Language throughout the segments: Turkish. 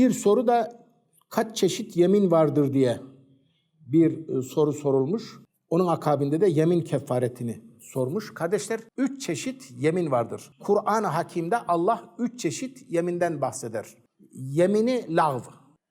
Bir soru da kaç çeşit yemin vardır diye bir e, soru sorulmuş. Onun akabinde de yemin kefaretini sormuş. Kardeşler üç çeşit yemin vardır. Kur'an-ı Hakim'de Allah üç çeşit yeminden bahseder. Yemini lağv,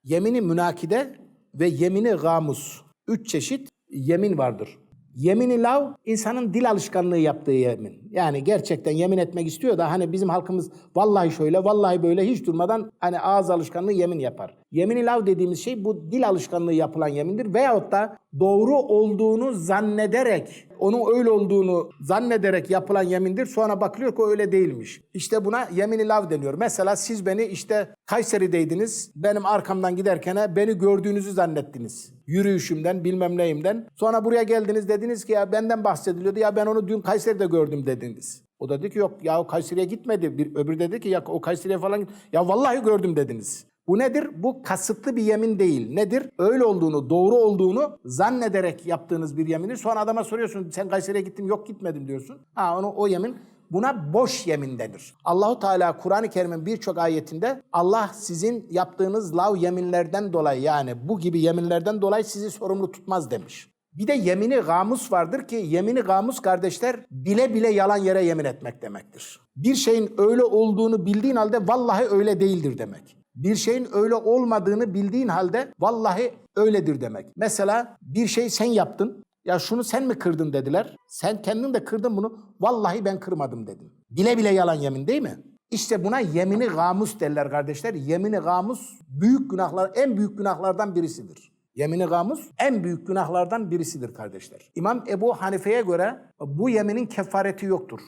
yemini münakide ve yemini gamus. Üç çeşit yemin vardır. Yemini lav insanın dil alışkanlığı yaptığı yemin. Yani gerçekten yemin etmek istiyor da hani bizim halkımız vallahi şöyle vallahi böyle hiç durmadan hani ağız alışkanlığı yemin yapar. Yemini lav dediğimiz şey bu dil alışkanlığı yapılan yemindir veyahut da doğru olduğunu zannederek onun öyle olduğunu zannederek yapılan yemindir. Sonra bakılıyor ki o öyle değilmiş. İşte buna yemini lav deniyor. Mesela siz beni işte Kayseri'deydiniz. Benim arkamdan giderken beni gördüğünüzü zannettiniz. Yürüyüşümden bilmem neyimden. Sonra buraya geldiniz dediniz ki ya benden bahsediliyordu. Ya ben onu dün Kayseri'de gördüm dediniz. O da dedi ki yok ya o Kayseri'ye gitmedi. Bir öbürü dedi ki ya o Kayseri'ye falan. Ya vallahi gördüm dediniz. Bu nedir? Bu kasıtlı bir yemin değil. Nedir? Öyle olduğunu, doğru olduğunu zannederek yaptığınız bir yemindir. Sonra adama soruyorsun sen Kayseri'ye gittim yok gitmedim diyorsun. Ha onu o yemin Buna boş yemin denir. Allahu Teala Kur'an-ı Kerim'in birçok ayetinde Allah sizin yaptığınız lav yeminlerden dolayı yani bu gibi yeminlerden dolayı sizi sorumlu tutmaz demiş. Bir de yemini gamus vardır ki yemini gamus kardeşler bile bile yalan yere yemin etmek demektir. Bir şeyin öyle olduğunu bildiğin halde vallahi öyle değildir demek. Bir şeyin öyle olmadığını bildiğin halde vallahi öyledir demek. Mesela bir şey sen yaptın. Ya şunu sen mi kırdın dediler. Sen kendin de kırdın bunu. Vallahi ben kırmadım dedin. Bile bile yalan yemin değil mi? İşte buna yemini gamus derler kardeşler. Yemini gamus büyük günahlar, en büyük günahlardan birisidir. Yemini gamus en büyük günahlardan birisidir kardeşler. İmam Ebu Hanife'ye göre bu yeminin kefareti yoktur.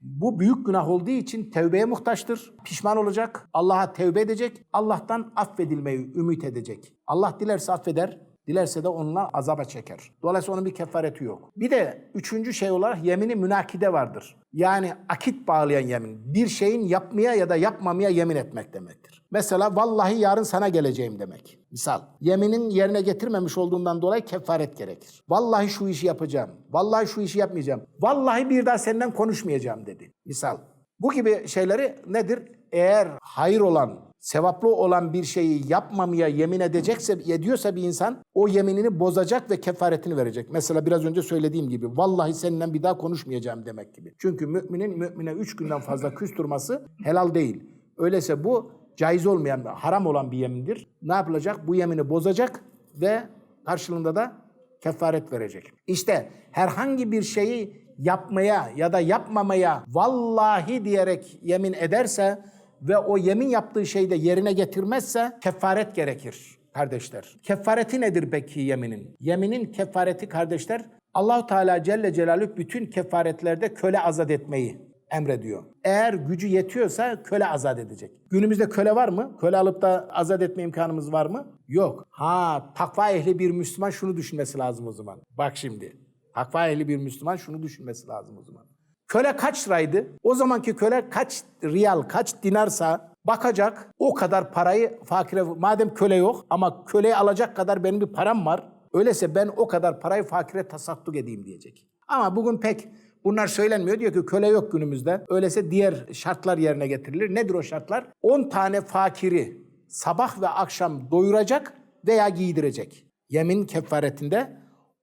Bu büyük günah olduğu için tevbeye muhtaçtır. Pişman olacak. Allah'a tevbe edecek. Allah'tan affedilmeyi ümit edecek. Allah dilerse affeder. Dilerse de onunla azaba çeker. Dolayısıyla onun bir kefareti yok. Bir de üçüncü şey olarak yemini münakide vardır. Yani akit bağlayan yemin. Bir şeyin yapmaya ya da yapmamaya yemin etmek demektir. Mesela vallahi yarın sana geleceğim demek. Misal. Yeminin yerine getirmemiş olduğundan dolayı kefaret gerekir. Vallahi şu işi yapacağım. Vallahi şu işi yapmayacağım. Vallahi bir daha senden konuşmayacağım dedi. Misal. Bu gibi şeyleri nedir? Eğer hayır olan, sevaplı olan bir şeyi yapmamaya yemin edecekse, ediyorsa bir insan o yeminini bozacak ve kefaretini verecek. Mesela biraz önce söylediğim gibi vallahi seninle bir daha konuşmayacağım demek gibi. Çünkü müminin mümine üç günden fazla küs durması helal değil. Öyleyse bu caiz olmayan, haram olan bir yemindir. Ne yapılacak? Bu yemini bozacak ve karşılığında da kefaret verecek. İşte herhangi bir şeyi yapmaya ya da yapmamaya vallahi diyerek yemin ederse ve o yemin yaptığı şeyi de yerine getirmezse kefaret gerekir kardeşler. Kefareti nedir peki yeminin? Yeminin kefareti kardeşler Allahu Teala Celle Celaluhu bütün kefaretlerde köle azat etmeyi emrediyor. Eğer gücü yetiyorsa köle azat edecek. Günümüzde köle var mı? Köle alıp da azat etme imkanımız var mı? Yok. Ha takva ehli bir Müslüman şunu düşünmesi lazım o zaman. Bak şimdi. Takva ehli bir Müslüman şunu düşünmesi lazım o zaman. Köle kaç liraydı? O zamanki köle kaç riyal, kaç dinarsa bakacak o kadar parayı fakire... Madem köle yok ama köleyi alacak kadar benim bir param var. Öyleyse ben o kadar parayı fakire tasadduk edeyim diyecek. Ama bugün pek bunlar söylenmiyor. Diyor ki köle yok günümüzde. Öyleyse diğer şartlar yerine getirilir. Nedir o şartlar? 10 tane fakiri sabah ve akşam doyuracak veya giydirecek. Yemin kefaretinde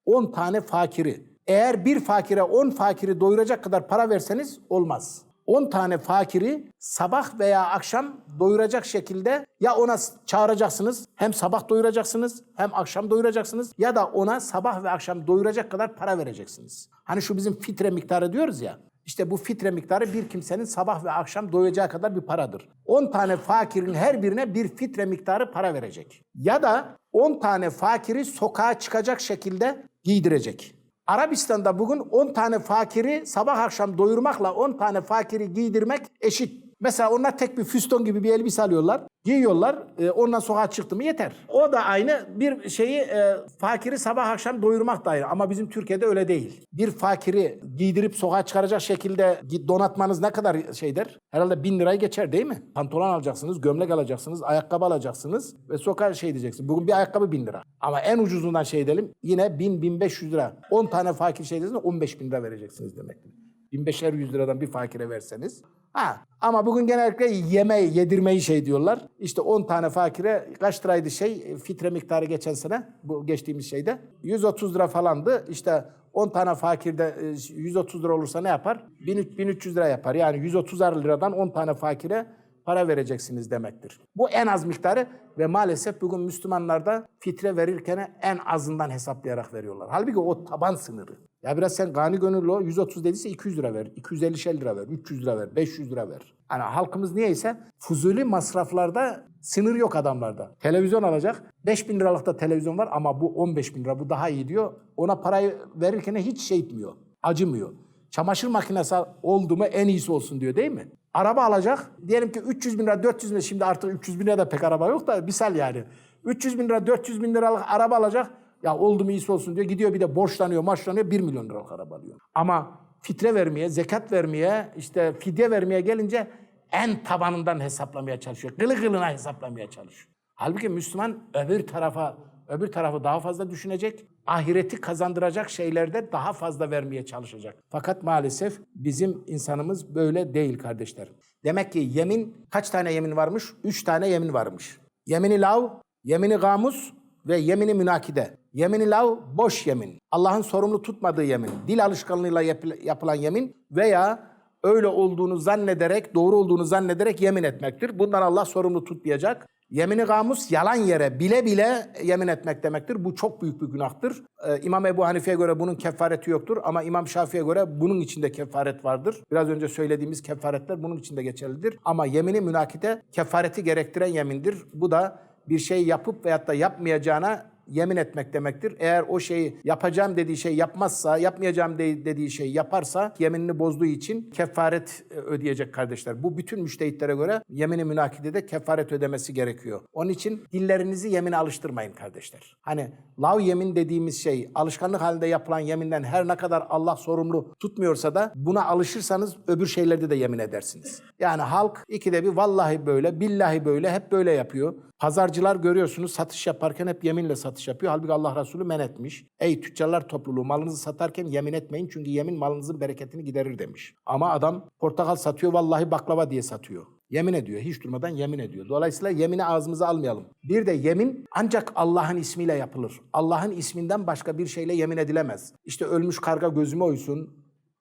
10 tane fakiri. Eğer bir fakire 10 fakiri doyuracak kadar para verseniz olmaz. 10 tane fakiri sabah veya akşam doyuracak şekilde ya ona çağıracaksınız hem sabah doyuracaksınız hem akşam doyuracaksınız ya da ona sabah ve akşam doyuracak kadar para vereceksiniz. Hani şu bizim fitre miktarı diyoruz ya. İşte bu fitre miktarı bir kimsenin sabah ve akşam doyacağı kadar bir paradır. 10 tane fakirin her birine bir fitre miktarı para verecek. Ya da 10 tane fakiri sokağa çıkacak şekilde giydirecek. Arabistan'da bugün 10 tane fakiri sabah akşam doyurmakla 10 tane fakiri giydirmek eşit. Mesela onlar tek bir füston gibi bir elbise alıyorlar, giyiyorlar, e, ondan sokağa çıktı mı yeter. O da aynı bir şeyi e, fakiri sabah akşam doyurmak da aynı ama bizim Türkiye'de öyle değil. Bir fakiri giydirip sokağa çıkaracak şekilde donatmanız ne kadar şeydir? Herhalde bin lirayı geçer değil mi? Pantolon alacaksınız, gömlek alacaksınız, ayakkabı alacaksınız ve sokağa şey diyeceksiniz. Bugün bir ayakkabı bin lira. Ama en ucuzundan şey edelim yine bin, bin beş yüz lira. 10 tane fakir şey dediğinizde 15 bin lira vereceksiniz demektir. 1500 liradan bir fakire verseniz Ha, ama bugün genellikle yemeği, yedirmeyi şey diyorlar. İşte 10 tane fakire kaç liraydı şey fitre miktarı geçen sene bu geçtiğimiz şeyde 130 lira falandı. İşte 10 tane fakirde e, 130 lira olursa ne yapar? 1300 1300 lira yapar. Yani 130 liradan 10 tane fakire para vereceksiniz demektir. Bu en az miktarı ve maalesef bugün Müslümanlarda fitre verirken en azından hesaplayarak veriyorlar. Halbuki o taban sınırı. Ya biraz sen gani gönüllü ol, 130 dediyse 200 lira ver, 250 lira ver, 300 lira ver, 500 lira ver. Yani halkımız niyeyse fuzuli masraflarda sınır yok adamlarda. Televizyon alacak, 5 bin liralık da televizyon var ama bu 15 bin lira, bu daha iyi diyor. Ona parayı verirken hiç şey etmiyor, acımıyor. Çamaşır makinesi oldu mu en iyisi olsun diyor değil mi? Araba alacak. Diyelim ki 300 bin lira, 400 bin lira. Şimdi artık 300 bin lira da pek araba yok da misal yani. 300 bin lira, 400 bin liralık araba alacak. Ya oldu mu iyisi olsun diyor. Gidiyor bir de borçlanıyor, borçlanıyor. 1 milyon liralık araba alıyor. Ama fitre vermeye, zekat vermeye, işte fidye vermeye gelince en tabanından hesaplamaya çalışıyor. Kılı kılına hesaplamaya çalışıyor. Halbuki Müslüman öbür tarafa öbür tarafı daha fazla düşünecek. Ahireti kazandıracak şeylerde daha fazla vermeye çalışacak. Fakat maalesef bizim insanımız böyle değil kardeşlerim. Demek ki yemin kaç tane yemin varmış? Üç tane yemin varmış. Yemini lav, yemini gamus ve yemini münakide. Yemini lav boş yemin. Allah'ın sorumlu tutmadığı yemin. Dil alışkanlığıyla yapı- yapılan yemin veya öyle olduğunu zannederek, doğru olduğunu zannederek yemin etmektir. Bundan Allah sorumlu tutmayacak. Yemini gamus yalan yere bile bile yemin etmek demektir. Bu çok büyük bir günahtır. Ee, İmam Ebu Hanife'ye göre bunun kefareti yoktur ama İmam Şafii'ye göre bunun içinde kefaret vardır. Biraz önce söylediğimiz kefaretler bunun içinde geçerlidir. Ama yemini münakite kefareti gerektiren yemindir. Bu da bir şey yapıp veyahut da yapmayacağına yemin etmek demektir. Eğer o şeyi yapacağım dediği şey yapmazsa, yapmayacağım de- dediği şey yaparsa yeminini bozduğu için kefaret e, ödeyecek kardeşler. Bu bütün müştehitlere göre yemini münakidede kefaret ödemesi gerekiyor. Onun için dillerinizi yemine alıştırmayın kardeşler. Hani lav yemin dediğimiz şey alışkanlık halinde yapılan yeminden her ne kadar Allah sorumlu tutmuyorsa da buna alışırsanız öbür şeylerde de yemin edersiniz. Yani halk ikide bir vallahi böyle, billahi böyle hep böyle yapıyor. Pazarcılar görüyorsunuz satış yaparken hep yeminle satış yapıyor. Halbuki Allah Resulü men etmiş. Ey tüccarlar topluluğu malınızı satarken yemin etmeyin çünkü yemin malınızın bereketini giderir demiş. Ama adam portakal satıyor vallahi baklava diye satıyor. Yemin ediyor. Hiç durmadan yemin ediyor. Dolayısıyla yemini ağzımıza almayalım. Bir de yemin ancak Allah'ın ismiyle yapılır. Allah'ın isminden başka bir şeyle yemin edilemez. İşte ölmüş karga gözüme oysun.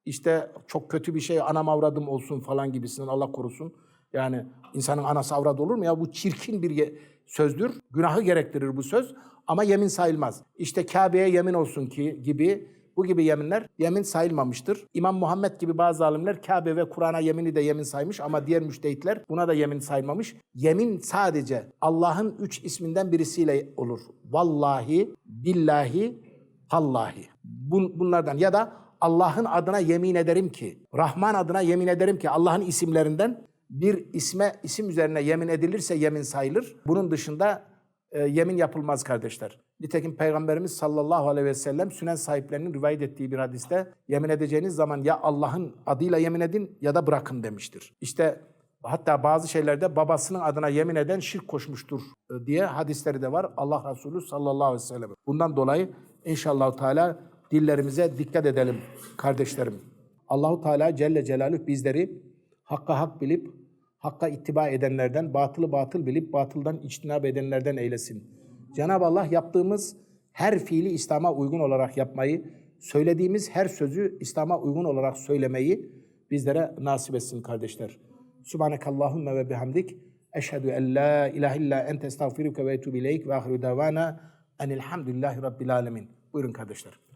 İşte çok kötü bir şey anam avradım olsun falan gibisinden Allah korusun. Yani insanın anası avradı olur mu ya? Bu çirkin bir sözdür. Günahı gerektirir bu söz ama yemin sayılmaz. İşte Kabe'ye yemin olsun ki gibi bu gibi yeminler yemin sayılmamıştır. İmam Muhammed gibi bazı alimler Kabe ve Kur'an'a yemini de yemin saymış ama diğer müştehitler buna da yemin saymamış. Yemin sadece Allah'ın üç isminden birisiyle olur. Vallahi, billahi, tallahi. Bun- bunlardan ya da Allah'ın adına yemin ederim ki, Rahman adına yemin ederim ki Allah'ın isimlerinden bir isme isim üzerine yemin edilirse yemin sayılır. Bunun dışında e, yemin yapılmaz kardeşler. Nitekim Peygamberimiz sallallahu aleyhi ve sellem sünen sahiplerinin rivayet ettiği bir hadiste yemin edeceğiniz zaman ya Allah'ın adıyla yemin edin ya da bırakın demiştir. İşte hatta bazı şeylerde babasının adına yemin eden şirk koşmuştur e, diye hadisleri de var Allah Resulü sallallahu aleyhi ve sellem. Bundan dolayı inşallah Teala dillerimize dikkat edelim kardeşlerim. Allahu Teala Celle Celaluhu bizleri hakka hak bilip hakka ittiba edenlerden, batılı batıl bilip batıldan içtinab edenlerden eylesin. Cenab-ı Allah yaptığımız her fiili İslam'a uygun olarak yapmayı, söylediğimiz her sözü İslam'a uygun olarak söylemeyi bizlere nasip etsin kardeşler. Subhanekallahümme ve bihamdik. Eşhedü en la ilahe illa ente estağfiruke ve etubu ileyk ve ahiru davana enilhamdülillahi rabbil alemin. Buyurun kardeşler.